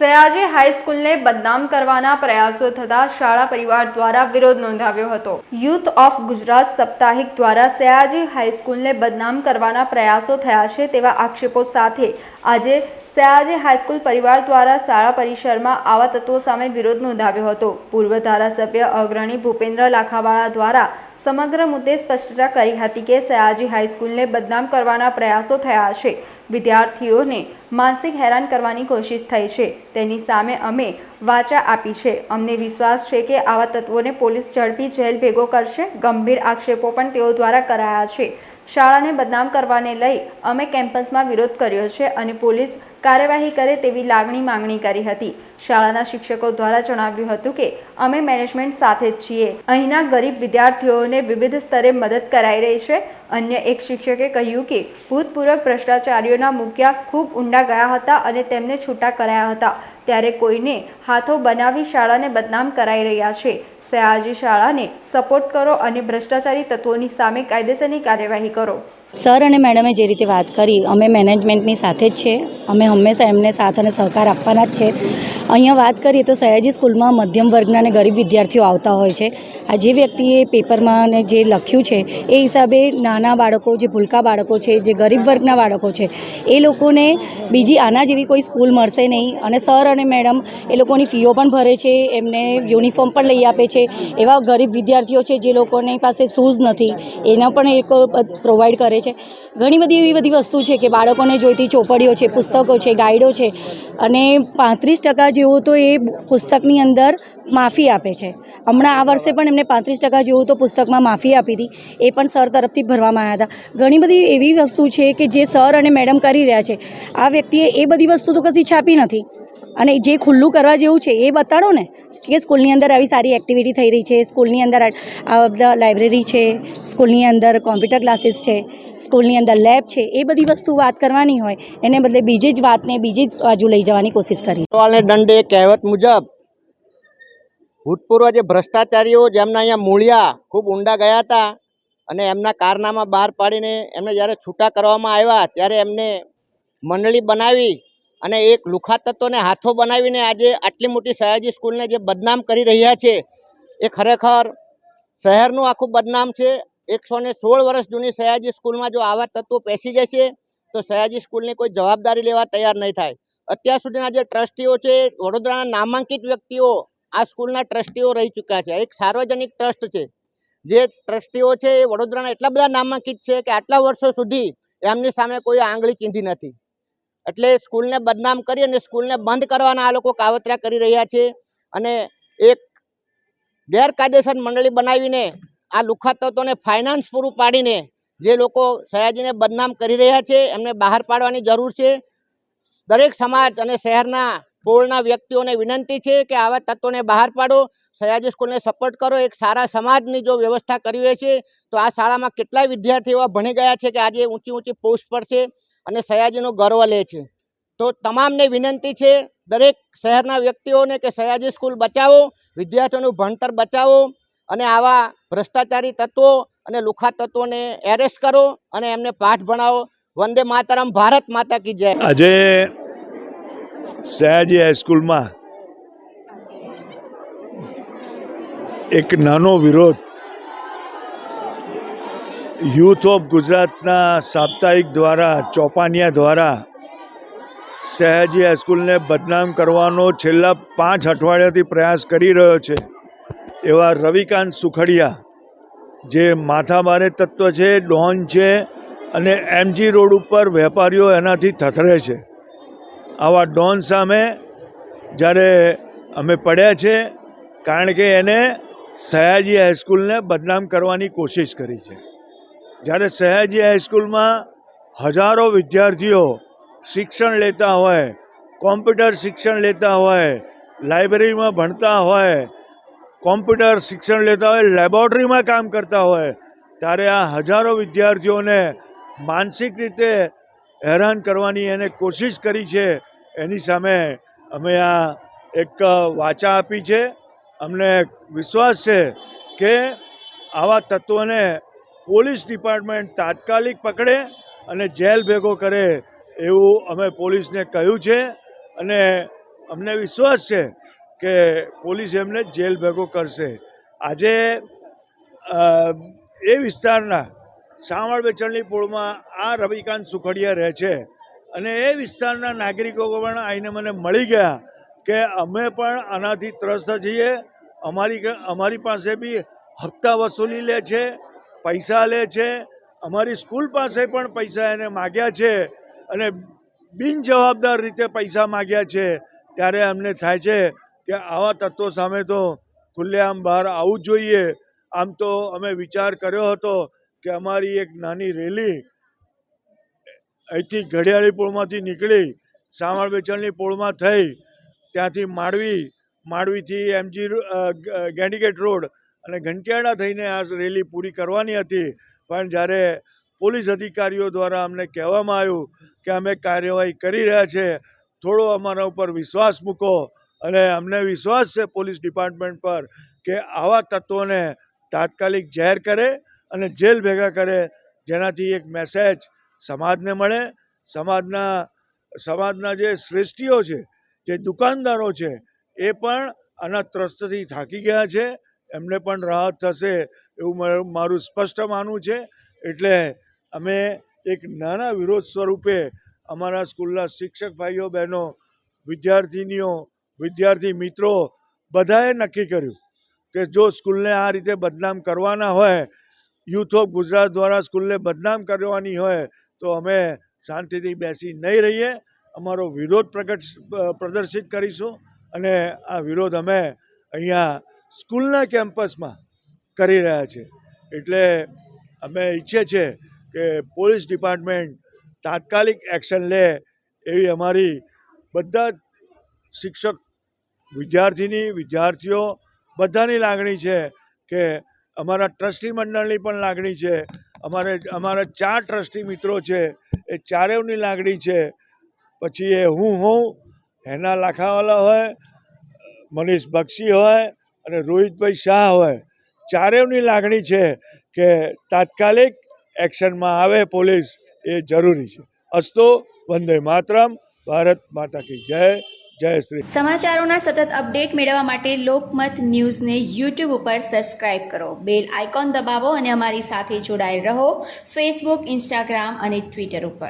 સયાજી હાઈસ્કૂલને બદનામ કરવાના પ્રયાસો થતા શાળા પરિવાર દ્વારા વિરોધ નોંધાવ્યો હતો. યુથ ઓફ ગુજરાત સાપ્તાહિક દ્વારા સયાજી હાઈસ્કૂલને બદનામ કરવાના પ્રયાસો થયા છે તેવા આક્ષેપો સાથે આજે સયાજી હાઈસ્કૂલ પરિવાર દ્વારા શાળા પરિસરમાં આવા તત્વો સામે વિરોધ નોંધાવ્યો હતો. પૂર્વ ધારાસભ્ય અગ્રણી ભૂપેન્દ્ર લાખાવાળા દ્વારા સમગ્ર મુદ્દે સ્પષ્ટતા કરી હતી કે સયાજી હાઈસ્કૂલને બદનામ કરવાના પ્રયાસો થયા છે. વિદ્યાર્થીઓને માનસિક હેરાન કરવાની કોશિશ થઈ છે. તેની સામે અમે વાચા આપી છે. અમને વિશ્વાસ છે કે આવા તત્વોને પોલીસ ઝડપી જેલ ભેગો કરશે. ગંભીર આક્ષેપો પણ તેઓ દ્વારા કરાયા છે. શાળાને બદનામ કરવાને લઈ અમે કેમ્પસમાં વિરોધ કર્યો છે અને પોલીસ કાર્યવાહી કરે તેવી લાગણી માંગણી કરી હતી. શાળાના શિક્ષકો દ્વારા જણાવ્યું હતું કે, અમે મેનેજમેન્ટ સાથે જ છીએ. અહીંના ગરીબ વિદ્યાર્થીઓને વિવિધ સ્તરે મદદ કરાઈ રહી છે. અન્ય એક શિક્ષકે કહ્યું કે, ભૂતપૂર્વ ભ્રષ્ટાચારીઓના મુખ્યા ખૂબ ઊંડા ગયા હતા અને તેમને છૂટા કરાયા હતા. ત્યારે કોઈને હાથો બનાવી શાળાને બદનામ કરાઈ રહ્યા છે. સયાજી શાળાને સપોર્ટ કરો અને ભ્રષ્ટાચારી તત્વોની સામે કાયદેસરની કાર્યવાહી કરો. સર અને મેડમે જે રીતે વાત કરી, અમે મેનેજમેન્ટની સાથે જ છે. અમે હંમેશા એમને સાથ અને સહકાર આપવાના જ છે. અહીંયા વાત કરીએ તો સયાજી સ્કૂલમાં મધ્યમ વર્ગના અને ગરીબ વિદ્યાર્થીઓ આવતા હોય છે. આ જે વ્યક્તિએ પેપરમાં અને જે લખ્યું છે, એ હિસાબે નાના બાળકો, જે ભૂલકા બાળકો છે, જે ગરીબ વર્ગના બાળકો છે, એ લોકોને બીજી આના જેવી કોઈ સ્કૂલ મળશે નહીં. અને સર અને મેડમ એ લોકોની ફીઓ પણ ભરે છે, એમને યુનિફોર્મ પણ લઈ આપે છે. એવા ગરીબ વિદ્યાર્થીઓ છે જે લોકોની પાસે શૂઝ નથી, એના પણ એ પ્રોવાઈડ કરે છે. ઘણી બધી એવી બધી વસ્તુ છે કે બાળકોને જોઈતી ચોપડીઓ છે, પુસ્તકો છે, ગાઈડો છે અને પાંત્રીસ ટકા જેવું તો એ પુસ્તકની અંદર માફી આપે છે. હમણાં આ વર્ષે પણ એમને પાંત્રીસ ટકા જેવું તો પુસ્તકમાં માફી આપી હતી એ પણ સર તરફથી ભરવામાં આવ્યા હતા. ઘણી બધી એવી વસ્તુ છે કે જે સર અને મેડમ કરી રહ્યા છે. આ વ્યક્તિએ એ બધી વસ્તુ તો કશી છાપી નથી. અને જે ખુલ્લું કરવા જેવું છે એ બતાડો ને. કે સ્કૂલની અંદર આવી સારી એક્ટિવિટી થઈ રહી છે, સ્કૂલની અંદર લાઇબ્રેરી છે, સ્કૂલની અંદર કોમ્પ્યુટર ક્લાસીસ છે, સ્કૂલની અંદર લેબ છે, એ બધી વસ્તુ વાત કરવાની હોય, એને બદલે બીજી જ વાતને બીજી જ બાજુ લઈ જવાની કોશિશ કરી. વાળને દંડે કહેવત મુજબ, ભૂતપૂર્વ જે ભ્રષ્ટાચારીઓ જેમના અહીંયા મૂળિયા ખૂબ ઊંડા ગયા હતા અને એમના કારનામા બહાર પાડીને એમને જ્યારે છૂટા કરવામાં આવ્યા, ત્યારે એમને મંડળી બનાવી અને એક લુખા તત્વને હાથો બનાવીને આજે આટલી મોટી સયાજી સ્કૂલને જે બદનામ કરી રહ્યા છે, એ ખરેખર શહેરનું આખું બદનામ છે. એકસો ને સોળ વર્ષ જૂની સયાજી સ્કૂલમાં જો આવા તત્વો પેસી જશે, તો સયાજી સ્કૂલની કોઈ જવાબદારી લેવા તૈયાર નહીં થાય. અત્યાર સુધીના જે ટ્રસ્ટીઓ છે, વડોદરાના નામાંકિત વ્યક્તિઓ આ સ્કૂલના ટ્રસ્ટીઓ રહી ચૂક્યા છે. એક સાર્વજનિક ટ્રસ્ટ છે. જે ટ્રસ્ટીઓ છે, એ વડોદરાના એટલા બધા નામાંકિત છે કે આટલા વર્ષો સુધી એમની સામે કોઈ આંગળી ચીંધી નથી. એટલે સ્કૂલને બદનામ કરી અને સ્કૂલને બંધ કરવાના આ લોકો કાવતરા કરી રહ્યા છે. અને એક ગેરકાયદેસર મંડળી બનાવીને આ લુખા તત્વોને ફાઇનાન્સ પૂરું પાડીને જે લોકો સયાજીને બદનામ કરી રહ્યા છે, એમને બહાર પાડવાની જરૂર છે. દરેક સમાજ અને શહેરના પોળના વ્યક્તિઓને વિનંતી છે કે આવા તત્વોને બહાર પાડો. સયાજી સ્કૂલને સપોર્ટ કરો. એક સારા સમાજની જો વ્યવસ્થા કરી હોય છે, તો આ શાળામાં કેટલાય વિદ્યાર્થીઓ ભણી ગયા છે કે આજે ઊંચી ઊંચી પોસ્ટ પર છે. અને સયાજીનો ગર્વ લે છે. તો તમામને વિનંતી છે, દરેક શહેરના વ્યક્તિઓને કે સયાજી સ્કૂલ બચાવો, વિદ્યાર્થીઓનું ભણતર બચાવો અને આવા ભ્રષ્ટાચારી તત્વો અને લુખા તત્વોને એરેસ્ટ કરો અને એમને પાઠ ભણાવો. વંદે માતરમ, ભારત માતા કી જય. આજે સયાજી હાઈસ્કૂલમાં એક નાનો વિરોધ યુથ ઓફ ગુજરાતના સાપ્તાહિક દ્વારા, ચોપાનિયા દ્વારા સયાજી હાઈસ્કૂલને બદનામ કરવાનો છેલ્લા પાંચ અઠવાડિયાથી પ્રયાસ કરી રહ્યો છે. એવા રવિકાંત સુખડિયા, જે માથાબારે તત્વ છે ડોન છે અને એમજી રોડ ઉપર વેપારીઓ એનાથી થથરે છે. આવા ડોન સામે જ્યારે અમે પડ્યા છે, કારણ કે એને સયાજી હાઈસ્કૂલને બદનામ કરવાની કોશિશ કરી છે. જ્યારે સયાજી હાઈસ્કૂલમાં હજારો વિદ્યાર્થીઓ શિક્ષણ લેતા હોય કોમ્પ્યુટર શિક્ષણ લેતા હોય લાઇબ્રેરીમાં ભણતા હોય કોમ્પ્યુટર શિક્ષણ લેતા હોય લેબોરેટરીમાં કામ કરતા હોય, ત્યારે આ હજારો વિદ્યાર્થીઓને માનસિક રીતે હેરાન કરવાની એને કોશિશ કરી છે. એની સામે અમે આ એક વાચા આપી છે. અમને વિશ્વાસ છે કે આવા તત્વોને પોલીસ ડિપાર્ટમેન્ટ તાત્કાલિક પકડે અને જેલ ભેગો કરે એવું અમે પોલીસને કહ્યું છે. અને અમને વિશ્વાસ છે કે પોલીસ એમને જેલ ભેગો કરશે. આજે એ વિસ્તારના સાવણ વેચાણની પોળમાં આ રવિકાંત સુખડિયા રહે છે. અને એ વિસ્તારના નાગરિકો પણ આવીને મને મળી ગયા કે અમે પણ આનાથી ત્રસ્ત છીએ. અમારી અમારી પાસે બી હપ્તા વસૂલી લે છે. પૈસા લે છે, અમારી સ્કૂલ પાસે પણ પૈસા એને માગ્યા છે અને બિનજવાબદાર રીતે પૈસા માગ્યા છે. ત્યારે અમને થાય છે કે આવા તત્વો સામે તો ખુલ્લેઆમ બહાર આવવું જોઈએ. આમ તો અમે વિચાર કર્યો હતો કે અમારી એક નાની રેલી અહીંથી ઘડિયાળી પોળમાંથી નીકળી, સામાળ વેચાણની પોળમાં થઈ, ત્યાંથી માંડવી, માંડવીથી એમજી ગેન્ડીગેટ રોડ અને ઘંટિયાળા થઈને આ રેલી પૂરી કરવાની હતી. પણ જ્યારે પોલીસ અધિકારીઓ દ્વારા અમને કહેવામાં આવ્યું કે અમે કાર્યવાહી કરી રહ્યા છે, થોડો અમારા ઉપર વિશ્વાસ મૂકો અને અમને વિશ્વાસ છે પોલીસ ડિપાર્ટમેન્ટ પર કે આવા તત્વોને તાત્કાલિક જાહેર કરે અને જેલ ભેગા કરે, જેનાથી એક મેસેજ સમાજને મળે. સમાજના સમાજના જે શ્રેષ્ઠીઓ છે, જે દુકાનદારો છે, એ પણ આના ત્રસ્તથી થાકી ગયા છે. એમને પણ રાહત થશે એવું મારું સ્પષ્ટ માનવું છે. એટલે અમે એક નાના વિરોધ સ્વરૂપે અમારા સ્કૂલના શિક્ષક ભાઈઓ, બહેનો, વિદ્યાર્થીનીઓ, વિદ્યાર્થી મિત્રો બધાએ નક્કી કર્યું કે જો સ્કૂલને આ રીતે બદનામ કરવાના હોય, યુથ ઓફ ગુજરાત દ્વારા સ્કૂલને બદનામ કરવાની હોય, તો અમે શાંતિથી બેસી નહીં રહીએ. અમારો વિરોધ પ્રગટ પ્રદર્શિત કરીશું અને આ વિરોધ અમે અહીંયા સ્કૂલના કેમ્પસમાં કરી રહ્યા છે. એટલે અમે ઈચ્છીએ છીએ કે પોલીસ ડિપાર્ટમેન્ટ તાત્કાલિક એક્શન લે એવી અમારી બધા શિક્ષક વિદ્યાર્થીની, વિદ્યાર્થીઓ બધાની લાગણી છે કે અમારા ટ્રસ્ટી મંડળની પણ લાગણી છે. અમારે, અમારા ચાર ટ્રસ્ટી મિત્રો છે, એ ચારેવની લાગણી છે. પછી એ હું હોઉં હેના લાખાવાલા હોય, મનીષ બક્ષી હોય અને રોહિતભાઈ શાહ હોય ચારેવની લાગણી છે કે તાત્કાલિક એક્શનમાં આવે પોલીસ એ જરૂરી છે. અસ્તો વંદે માતરમ, ભારત માતા કી જય જય શ્રી સમાચારોના સતત અપડેટ મેળવવા માટે લોકમત ન્યૂઝને યુટ્યુબ ઉપર સબસ્ક્રાઇબ કરો. બેલ આઇકોન દબાવો અને અમારી સાથે જોડાયેલ રહો ફેસબુક, ઇન્સ્ટાગ્રામ અને ટ્વિટર ઉપર.